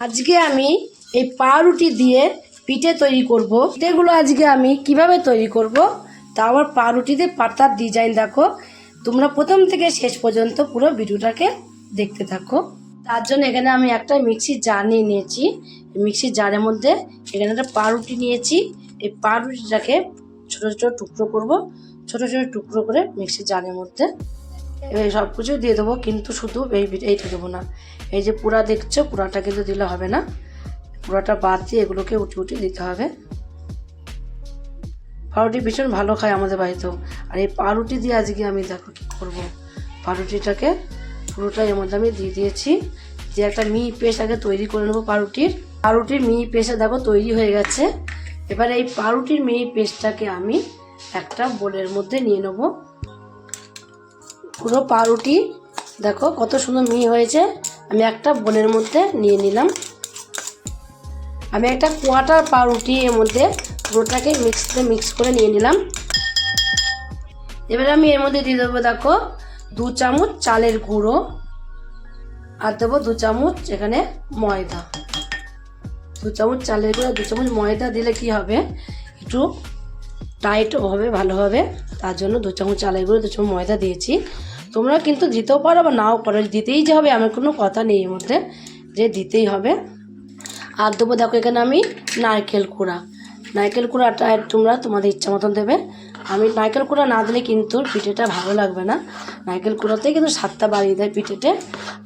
আজকে আমি এই পাউরুটি দিয়ে পিঠে তৈরি করব। পিঠেগুলো আজকে আমি কীভাবে তৈরি করব? তা আমার পাউরুটিতে পাতার ডিজাইন দেখো। তোমরা প্রথম থেকে শেষ পর্যন্ত পুরো ভিডিওটাকে দেখতে থাকো। তার জন্য এখানে আমি একটা মিক্সির জার নিয়ে নিয়েছি। মিক্সির জারের মধ্যে এখানে একটা পাউরুটি নিয়েছি। এই পাউরুটিটাকে ছোট ছোট টুকরো করব। ছোট ছোট টুকরো করে মিক্সির জারের মধ্যে এবার সব কিছু দিয়ে দেবো, কিন্তু শুধু এই এইটা দেবো না। এই যে পুরা দেখছ, পুরাটা কিন্তু দিলে হবে না। পুরাটা বাদ দিয়ে এগুলোকে উঠে উঠে দিতে হবে। পাউরুটি ভীষণ ভালো খায় আমাদের বাড়িতেও। আর এই পাউরুটি দিয়ে আজকে আমি দেখো কী করব। পাউরুটিটাকে পুরোটাই এর মধ্যে আমি দিয়ে দিয়েছি। যে একটা মি পেস্ট আগে তৈরি করে নেব পাউরুটির। পাউরুটির মি পেস্টটা দেখো তৈরি হয়ে গেছে। এবার এই পাউরুটির মি পেস্টটাকে আমি একটা বোলের মধ্যে নিয়ে নেব। পুরো পাউরুটি। দেখো, কত সুন্দর মিহি হয়েছে। আমি একটা বোনের মধ্যে নিয়ে নিলাম। আমি একটা কোয়াটার পাউরুটি এর মধ্যে পুরোটাকে মিক্সতে মিক্স করে নিয়ে নিলাম। এবারে আমি এর মধ্যে দিয়ে দেবো, দেখো, দু চামচ চালের গুঁড়ো। আর দেবো দু চামচ এখানে ময়দা। দু চামচ চালের গুঁড়ো দু চামচ ময়দা দিলে কি হবে? একটু টাইট হবে, ভালো হবে। তার জন্য দু চামচ চালের গুঁড়ো, দু চামচ ময়দা দিয়েছি। তোমরা কিন্তু দিতেও পারো বা নাও পারো, দিতেই যে হবে আমার কোনো কথা নেই এর মধ্যে, যে দিতেই হবে। আর দেবো, দেখো এখানে আমি নারকেল কুড়া। নারকেল কুড়াটা তোমরা তোমাদের ইচ্ছা মতন দেবে। আমি নারকেল কুড়া না দিলে কিন্তু পিঠেটা ভালো লাগবে না। নারকেল কুড়াতে কিন্তু স্বাদটা বাড়িয়ে দেয় পিঠেতে।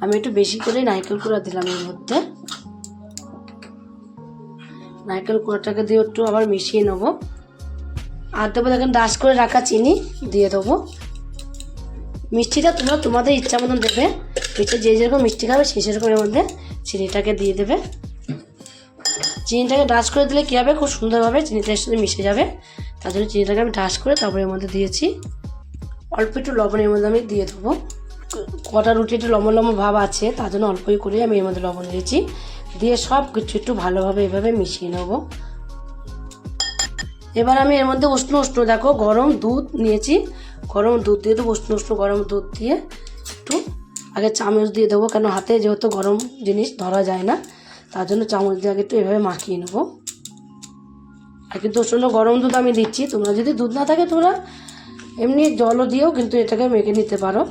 আমি একটু বেশি করে নারকেল কুড়া দিলাম এর মধ্যে। নারকেল কুড়াটাকে দিয়ে একটু আবার মিশিয়ে নেব। আর দেবো দেখেন ডাস করে রাখা চিনি, দিয়ে দেবো। মিষ্টিটা তোমরা তোমাদের ইচ্ছা মতন দেবে। পিঠে যে যেরকম মিষ্টি খাবে, সেই সেরকম এর মধ্যে চিনিটাকে দিয়ে দেবে। চিনিটাকে ডাস করে দিলে কী হবে? খুব সুন্দরভাবে চিনিটার সাথে মিশে যাবে। তার জন্য চিনিটাকে আমি ডাস করে তারপরে এর মধ্যে দিয়েছি। অল্প একটু লবণের মধ্যে আমি দিয়ে দেবো। কটা রুটি একটু লম্বা লম্বা ভাব আছে, তার জন্য অল্পই করে আমি এর মধ্যে লবণ দিয়েছি। দিয়ে সব কিছু একটু ভালোভাবে এভাবে মিশিয়ে নেব। এবার আমি এর মধ্যে উষ্ণ উষ্ণ, দেখো, গরম দুধ নিয়েছি। গরম দুধ দিয়ে দেবো, উষ্ণ উষ্ণ গরম দুধ দিয়ে একটু আগে চামচ দিয়ে দেবো, কেন হাতে যেহেতু গরম জিনিস ধরা যায় না, তার জন্য চামচ দিয়ে আগে একটু এভাবে মাখিয়ে নেব। আর কিন্তু উষ্ণ গরম দুধ আমি দিচ্ছি, তোমরা যদি দুধ না থাকে তোমরা এমনি জলও দিয়েও কিন্তু এটাকে মেখে নিতে পারো।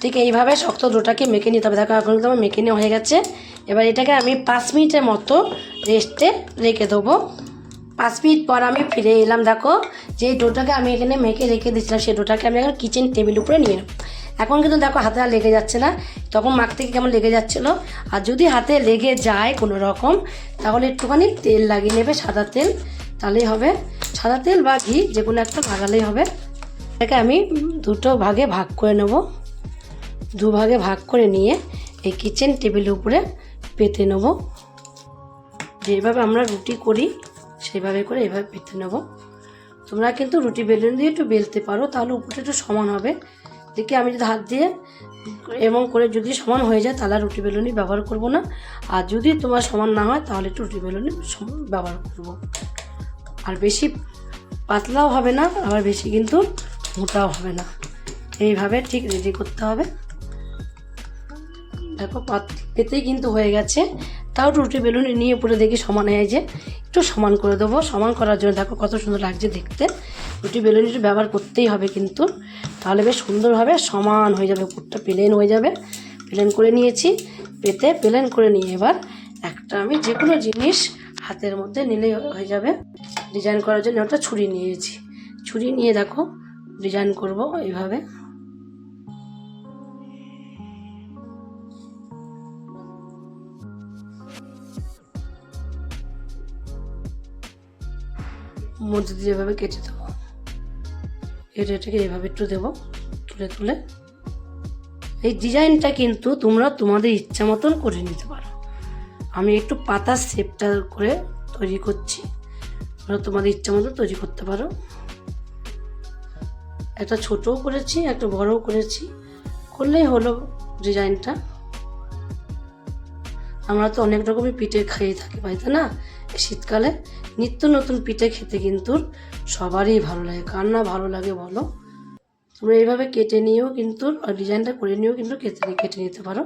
ঠিক এইভাবে শক্ত ডোটাকে মেখে নিতে হবে। দেখো, এখন কিন্তু আমার মেখে নেওয়া হয়ে গেছে। এবার এটাকে আমি পাঁচ মিনিটের মতো রেস্টে রেখে দেবো। পাঁচ মিনিট পর আমি ফিরে এলাম, দেখো। যে ডোটাকে আমি এখানে মেখে রেখে দিয়েছিলাম, সেই ডোটাকে আমি এখন কিচেন টেবিল উপরে নিয়ে নেব। এখন কিন্তু দেখো হাতে আর লেগে যাচ্ছে না। তখন মাখতে কেমন লেগে যাচ্ছিল। আর যদি হাতে লেগে যায় কোনো রকম, তাহলে একটুখানি তেল লাগিয়ে নেবে, সাদা তেল। তাহলেই হবে। সাদা তেল বা ঘি, যে কোনো একটা লাগালেই হবে। এটাকে আমি দুটো ভাগে ভাগ করে নেব। দু ভাগে ভাগ করে নিয়ে এই কিচেন টেবিলের উপরে পেতে নেব। যেভাবে আমরা রুটি করি সেইভাবে করে এভাবে পেতে নেব। তোমরা কিন্তু রুটি বেলুন দিয়ে একটু বেলতে পারো, তাহলে উপরটা একটু সমান হবে। দেখি আমি যদি হাত দিয়ে এবং করে যদি সমান হয়ে যায়, তাহলে রুটি বেলুনি ব্যবহার করব না। আর যদি তোমার সমান না হয়, তাহলে একটু রুটি বেলুনি ব্যবহার করব। আর বেশি পাতলাও হবে না, আবার বেশি কিন্তু মোটাও হবে না। এইভাবে ঠিক রেডি করতে হবে। দেখো, পাত পেতেই কিন্তু হয়ে গেছে। তাও রুটি বেলুনি নিয়ে পুরো দেখি সমান হয়ে যে একটু সমান করে দেবো। সমান করার জন্য দেখো, কত সুন্দর লাগছে দেখতে। রুটি বেলুনি একটু ব্যবহার করতেই হবে কিন্তু। তাহলে বেশ সুন্দরভাবে সমান হয়ে যাবে উপরটা প্লেন হয়ে যাবে। প্লেন করে নিয়েছি। পেতে প্লেন করে নিয়ে এবার একটা আমি যে কোনো জিনিস হাতের মধ্যে নিলেই হয়ে যাবে। ডিজাইন করার জন্য একটা ছুরি নিয়েছি। ছুরি নিয়ে দেখো, ডিজাইন করব এইভাবে। মধ্যে দিয়ে এভাবে কেটে দেবো। কেটে এটাকে এভাবে একটু দেবো, তুলে তুলে। এই ডিজাইনটা কিন্তু তোমরা তোমাদের ইচ্ছা মতন করে নিতে পারো। আমি একটু পাতার শেপটা করে তৈরি করছি। তোমরা তোমাদের ইচ্ছা মতো তৈরি করতে পারো। একটা ছোটও করেছি, একটা বড়ও করেছি। করলেই হলো ডিজাইনটা। আমরা তো অনেক রকমের পিঠে খেয়ে থাকি বাড়িতে না? শীতকালে নিত্য নতুন পিঠে খেতে কিন্তু সবারই ভালো লাগে। কার না ভালো লাগে বলো? তোমরা এইভাবে কেটে নিয়েও কিন্তু ডিজাইনটা করে নিয়েও কিন্তু কেটে কেটে নিতে পারো।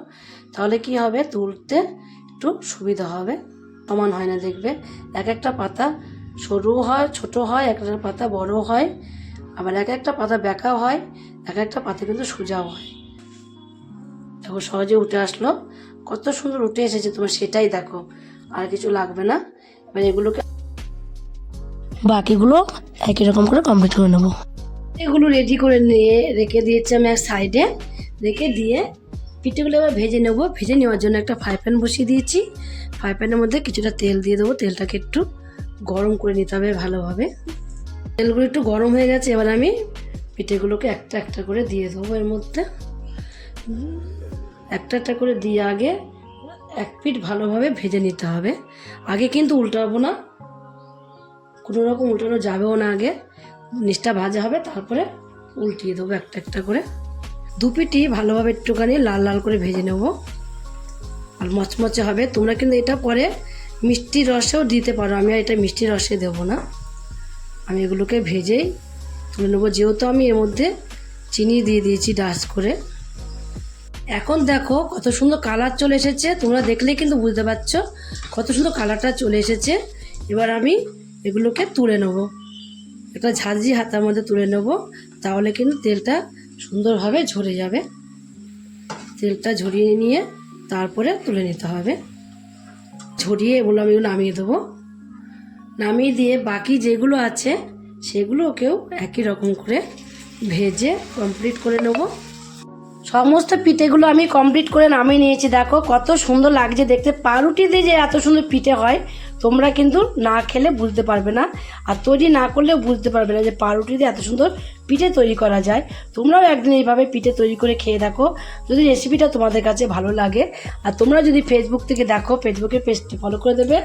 তাহলে কি হবে? তুলতে একটু সুবিধা হবে। সমান হয় না দেখবে। এক একটা পাতা সরু হয়, ছোট হয়, এক একটা পাতা বড় হয়, আবার এক একটা পাতা বেঁকাও হয়, এক একটা পাতা কিন্তু সোজাও হয়। দেখো, সহজে উঠে আসলো। কত সুন্দর উঠে এসেছে তোমার, সেটাই দেখো। আর কিছু লাগবে না। এবার এগুলোকে বাকিগুলো একই রকম করে কমপ্লিট করে নেব। এগুলো রেডি করে নিয়ে রেখে দিয়েছি আমি এক সাইডে রেখে দিয়ে পিঠেগুলো এবার ভেজে নেব। ভেজে নেওয়ার জন্য একটা ফ্রাই প্যান বসিয়ে দিয়েছি। ফ্রাই প্যানের মধ্যে কিছুটা তেল দিয়ে দেবো। তেলটাকে একটু গরম করে নিতে হবে ভালোভাবে। তেলগুলো একটু গরম হয়ে গেছে এবার আমি পিঠেগুলোকে একটা একটা করে দিয়ে দেবো এর মধ্যে। একটা একটা করে দিয়ে আগে এক পিঠ ভালোভাবে ভেজে নিতে হবে। আগে কিন্তু উল্টাবো না। কোনো রকম উল্টানো যাবেও না আগে। নিচটা ভাজা হবে, তারপরে উল্টিয়ে দেবো একটা একটা করে। দু পিঠি ভালোভাবে একটুখানি লাল লাল করে ভেজে নেব। আর মচমচে হবে। তোমরা কিন্তু এটা পরে মিষ্টি রসেও দিতে পারো। আমি আর এটা মিষ্টি রসে দেবো না। আমি এগুলোকে ভেজেই তুলে নেব। যেহেতু আমি এর মধ্যে চিনি দিয়ে দিয়েছি ডাস করে। এখন দেখো কত সুন্দর কালার চলে এসেছে, তোমরা দেখলেই কিন্তু বুঝতে পারছ কত সুন্দর কালারটা চলে এসেছে। এবার আমি এগুলোকে তুলে নেব। একটা ঝাঁঝি হাতার মধ্যে তুলে নেব, তাহলে কিন্তু তেলটা সুন্দরভাবে ঝরে যাবে। তেলটা ঝরিয়ে নিয়ে তারপরে তুলে নিতে হবে। ঝরিয়ে এগুলো আমি নামিয়ে দেবো। নামিয়ে দিয়ে বাকি যেগুলো আছে, সেগুলোকেও একই রকম করে ভেজে কমপ্লিট করে নেব। সমস্ত পিঠেগুলো আমি কমপ্লিট করে নামিয়ে নিয়েছি। দেখো কত সুন্দর লাগছে দেখতে। পাউরুটি দিয়ে যে এত সুন্দর পিঠে হয় তোমরা কিন্তু না খেলে বুঝতে পারবে না। আর তৈরি না করলেও বুঝতে পারবে না যে পাউরুটি দিয়ে এত সুন্দর পিঠে তৈরি করা যায়। তোমরাও একদিন এইভাবে পিঠে তৈরি করে খেয়ে দেখো। যদি রেসিপিটা তোমাদের কাছে ভালো লাগে, আর তোমরা যদি ফেসবুক থেকে দেখো ফেসবুকের পেজটি ফলো করে দেবে।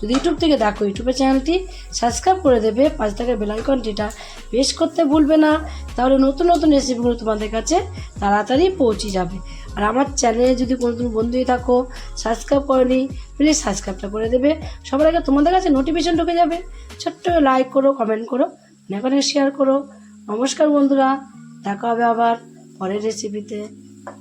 যদি ইউটিউব থেকে দেখো ইউটিউবের চ্যানেলটি সাবস্ক্রাইব করে দেবে। পাঁচ টাকার বেলাইকনটিটা প্রেস করতে ভুলবে না। তাহলে নতুন নতুন রেসিপিগুলো তোমাদের কাছে তাড়াতাড়ি পৌঁছে যাবে। আর আমার চ্যানেলে যদি কোনো তুমি বন্ধুই থাকো সাবস্ক্রাইব করনি প্লিজ সাবস্ক্রাইবটা করে দেবে। সবার আগে তোমাদের কাছে নোটিফিকেশন ঢুকে যাবে। ছোট্ট লাইক করো কমেন্ট করো অনেক শেয়ার করো। নমস্কার বন্ধুরা, দেখা হবে আবার পরের রেসিপিতে